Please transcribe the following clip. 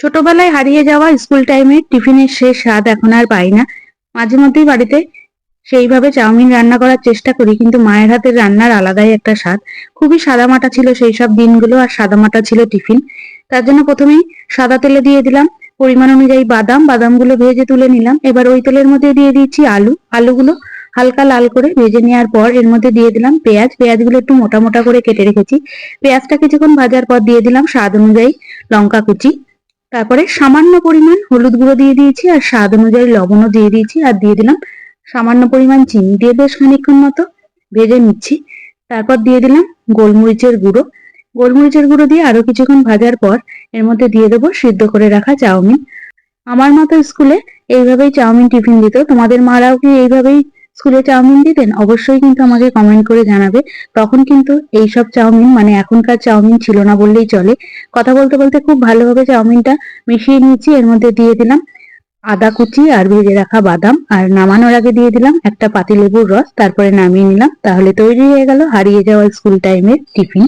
ছোটবেলায় হারিয়ে যাওয়া স্কুল টাইমে টিফিনের শেষ স্বাদ এখন আর পাই না। মাঝে মধ্যেই বাড়িতে সেইভাবে চাউমিন রান্না করার চেষ্টা করি, কিন্তু মায়ের হাতের রান্নার আলাদাই একটা স্বাদ। খুবই সাদামাটা ছিল সেই সব দিনগুলো, আর সাদামাটা ছিল টিফিন তার জন্য প্রথমেই সাদা তেলে দিয়ে দিলাম। পরিমাণ অনুযায়ী বাদাম, বাদামগুলো ভেজে তুলে নিলাম। এবার ওই তেলের মধ্যে দিয়ে দিয়েছি আলু। আলুগুলো হালকা লাল করে ভেজে নেওয়ার পর এর মধ্যে দিয়ে দিলাম পেঁয়াজ। পেঁয়াজগুলো একটু মোটা মোটা করে কেটে রেখেছি। পেঁয়াজটা কিছুক্ষণ ভাজার পর দিয়ে দিলাম স্বাদ অনুযায়ী লঙ্কা কুচি। তারপরে সামান্য পরিমাণ হলুদ গুঁড়ো দিয়ে দিয়েছি আর স্বাদ অনুযায়ী লবণও দিয়ে দিয়েছি আর দিয়ে দিলাম সামান্য পরিমাণ চিনি দিয়ে বেশ খানিক্ষণ মতো ভেজে নিচ্ছি। তারপর দিয়ে দিলাম গোলমরিচের গুঁড়ো। গোলমরিচের গুঁড়ো দিয়ে আরও কিছুক্ষণ ভাজার পর এর মধ্যে দিয়ে দেবো সিদ্ধ করে রাখা চাউমিন। আমার মতো স্কুলে এইভাবেই চাউমিন টিফিন দিত। তোমাদের মারাও কি এইভাবেই স্কুলে চাউমিন দিতেন অবশ্যই কিন্তু আমাকে কমেন্ট করে জানাবে। তখন কিন্তু এইসব চাউমিন মানে এখনকার চাউমিন ছিল না বললেই চলে। কথা বলতে বলতে খুব ভালোভাবে চাউমিনটা মিশিয়ে নিয়েছি, এর মধ্যে দিয়ে দিলাম আদা কুচি আর ভেজে রাখা বাদাম। আর নামানোর আগে দিয়ে দিলাম একটা পাতিলেবুর রস, তারপরে নামিয়ে নিলাম। তাহলে তৈরি হয়ে গেল হারিয়ে যাওয়া স্কুল টাইমের টিফিন